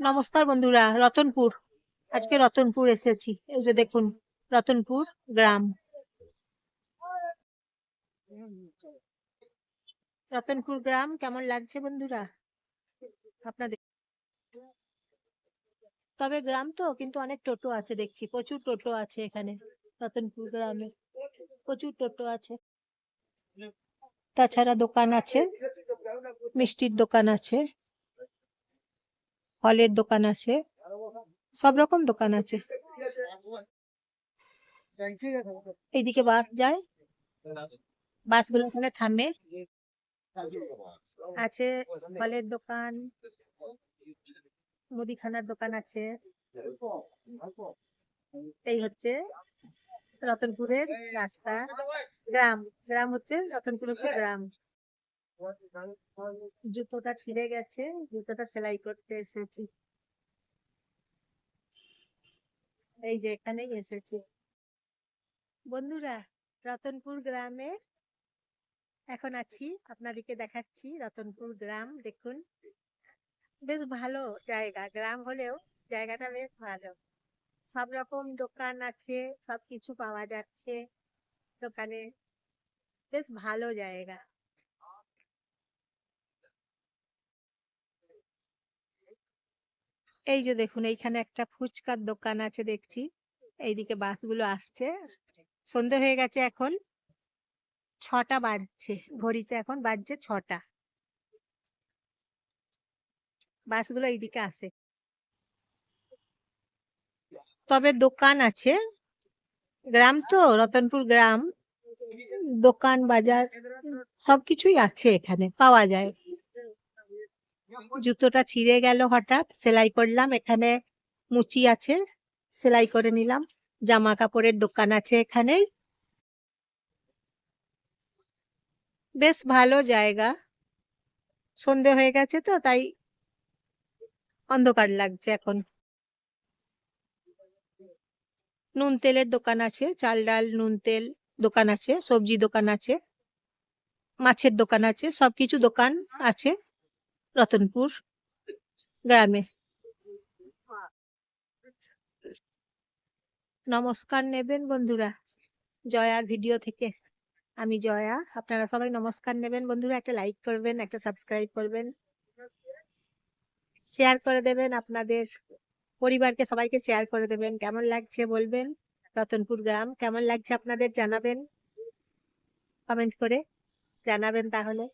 নমস্কার বন্ধুরা, রতনপুর। আজকে রতনপুর এসেছি। এই যে দেখুন, রতনপুর গ্রাম। রতনপুর গ্রাম, কেমন লাগছে বন্ধুরা? আপনাদের? তবে গ্রাম তো, কিন্তু অনেক টোটো আছে, দেখছি। প্রচুর টোটো আছে এখানে, রতনপুর গ্রামে। প্রচুর টোটো আছে। তাছাড়া দোকান আছে, মিষ্টির দোকান আছে। ফলের দোকান আছে, সব রকম দোকান আছে। এইদিকে বাস যায়, বাসগুলো ওখানে থামে। আছে ফলের দোকান, মুদিখানার দোকান আছে। এই হচ্ছে রতনপুরের রাস্তা, গ্রাম। গ্রাম হচ্ছে রতনপুর হচ্ছে গ্রাম। জুতোটা ছিঁড়ে গেছে, জুতোটা সেলাই করতে এসেছি। এই যে এখানেই এসেছি। বন্ধুরা, রতনপুর গ্রামে এখন আছি, আপনাদেরকে দেখাচ্ছি রতনপুর গ্রাম, দেখুন। বেশ ভালো জায়গা, গ্রাম হলেও জায়গাটা বেশ ভালো। সব রকম দোকান আছে, সব কিছু পাওয়া যাচ্ছে দোকানে। বেশ ভালো জায়গা। এই যে দেখুন, এইখানে একটা ফুচকার দোকান আছে দেখছি। এইদিকে বাসগুলো আসছে। সন্ধে হয়ে গেছে এখন। ছটা বাজছে। ঘড়িতে এখন বাজছে ছটা। বাসগুলো এইদিকে আসে। তবে দোকান আছে। গ্রাম তো, রতনপুর গ্রাম। দোকান, বাজার, সবকিছুই আছে এখানে, পাওয়া যায়। জুতোটা ছিঁড়ে গেল হঠাৎ, সেলাই করলাম, এখানে মুচি আছে, সেলাই করে নিলাম জামা কাপড়ের দোকান আছে এখানে। বেশ ভালো জায়গা। সন্ধে হয়ে গেছে তো, তাই অন্ধকার লাগছে এখন। নুন তেলের দোকান আছে, চাল ডাল, নুন তেল দোকান আছে, সবজি দোকান আছে, মাছের দোকান আছে, সবকিছু দোকান আছে। রতনপুর গ্রামে। নমস্কার নেবেন বন্ধুরা। জয়ার ভিডিও থেকে। আমি জয়া, আপনারা সবাই নমস্কার নেবেন বন্ধুরা। একটা লাইক করবেন, একটা সাবস্ক্রাইব করবেন। শেয়ার করে দেবেন আপনাদের পরিবারকে, সবাইকে শেয়ার করে দেবেন। কেমন লাগছে বলবেন? রতনপুর গ্রাম, কেমন লাগছে আপনাদের জানাবেন? কমেন্ট করে জানাবেন তাহলে।